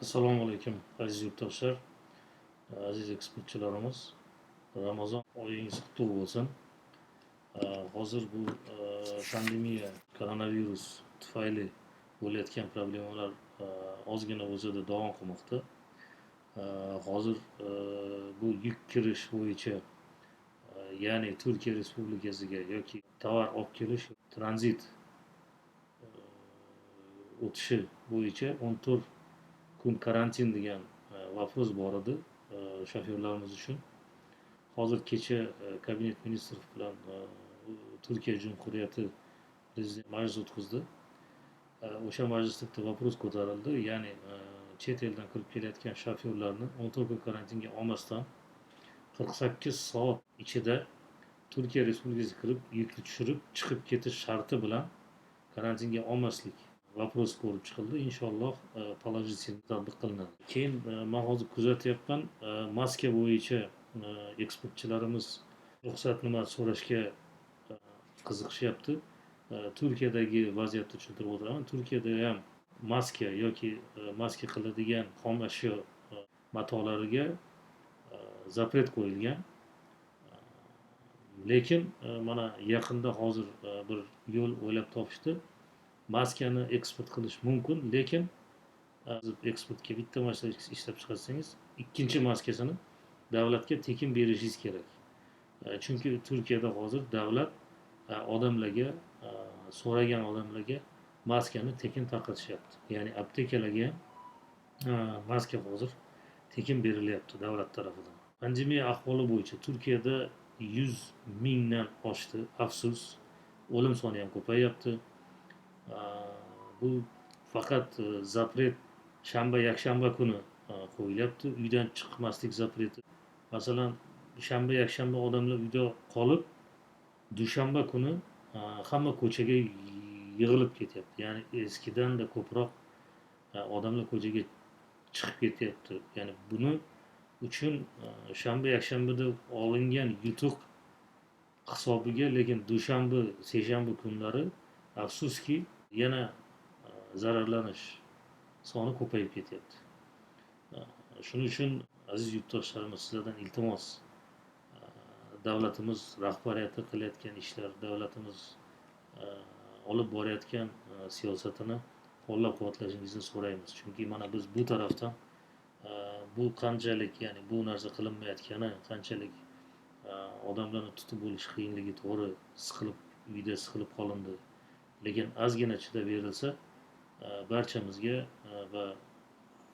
Assalamu Aleyküm aziz yurttaşlar, e, aziz eksportçularımız. Ramazan oyunuz kutlu olsun. E, hazır bu e, pandemiye pandemiya, koronavirus tufayli bo'layotgan problemalar ozgina o'zida davom qilmoqda. Hozir bu yuk kirish bo'yicha ya'ni Türkiye Turkiya Respublikasiga yoki tovar olib kelish tranzit o'tishi bo'yicha 14 kum karantin degan lafz e, bor edi shofyorlarimiz uchun hozir kecha e, kabinet ministrov bilan e, turkiya jumhuriyati prezident majlis o'tkazdi o'sha majlisda vopros ko'tarildi ya'ni chet eldan kirib kelayotgan shofyorlarni o'n to'rt kun karantinga olmasdan qirq sakkiz soat ichida turkiya respublikasiga kirib yukni tushirib chiqib ketish sharti bilan karantinga olmaslik вопрос ko'rib chiqildi inshaalloh e, положительно tatbiq qilinadi keyin e, man hozir kuzatyapman e, maska bo'yicha e, eksportchilarimiz ruxsat nima so'rashga e, qiziqishyapti E, turkiyadagi vaziyatni tushuntirib o'tiraman turkiyada ham maska yoki e, maska qiladigan xom ashyo e, matolariga e, zapret qo'yilgan E, lekin e, mana yaqinda hozir e, bir yo'l o'ylab topishdi maskani eksport qilish mumkin lekin eksportga bitta maska ishlab chiqarsangiz ikkinchi maskasini davlatga tekin berishingiz kerak. E, chunki turkiyada hozir davlat e, odamlarga e, so'ragan odamlarga maskani tekin tarqatishyapti. Ya'ni aptekalarga maska hozir tekin berilyapti davlat tarafidan. Pandemiya ahvoli bo'yicha turkiyada yuz mingdan oshdi. Afsus o'lim soni ham ko'payyapti bu faqat e, zapret shanba yakshanba kuni e, qo'yilyapti uydan chiqmaslik zapreti masalan shanba yakshanba odamlar uyda qolib dushanba kuni e, hamma ko'chaga yig'ilib ketyapti ya'ni eskidanda ko'proq e, odamlar ko'chaga chiqib ketyapti ya'ni buni uchun e, shanba yakshanbada olingan yutuq hisobiga lekin dushanba seshanba kunlari afsuski yana e, zararlanish soni ko'payib ketyapti. E, shuning uchun aziz yurtdoshlarimiz sizlardan iltimos e, davlatimiz rahbariyati qilayotgan ishlar davlatimiz olib borayotgan siyosatini qo'llab quvvatlashingizni so'raymiz. Chunki mana biz bu tarafdan bu qanchalik ya'ni bu narsa qilinmayotgani qanchalik odamlarni tutib bo'lish qiyinligi to'g'ri siqilib uyda siqilib qolindi lekin ozgina chidab berilsa e, barchamizga e, va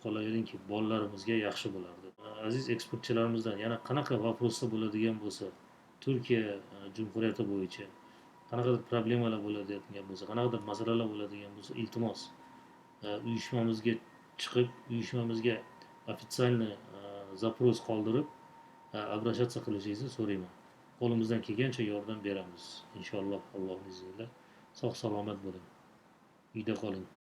qolaveringki bolalarimizga yaxshi bo'lardi. E, aziz eksportchilarimizdan yana qanaqa вопросlar bo'ladigan bo'lsa turkiya jumhuriyati bo'yicha qanaqadir problemalar bo'ladigan bo'lsa qanaqadir masalalar bo'ladigan bo'lsa iltimos uyushmamizga chiqib uyushmamizga официальный запрос qoldirib обращаться qilishingizni so'rayman. Qo'limizdan kelgancha yordam beramiz inshaalloh allohni izniylab sog' salomat bo'ling uyda qoling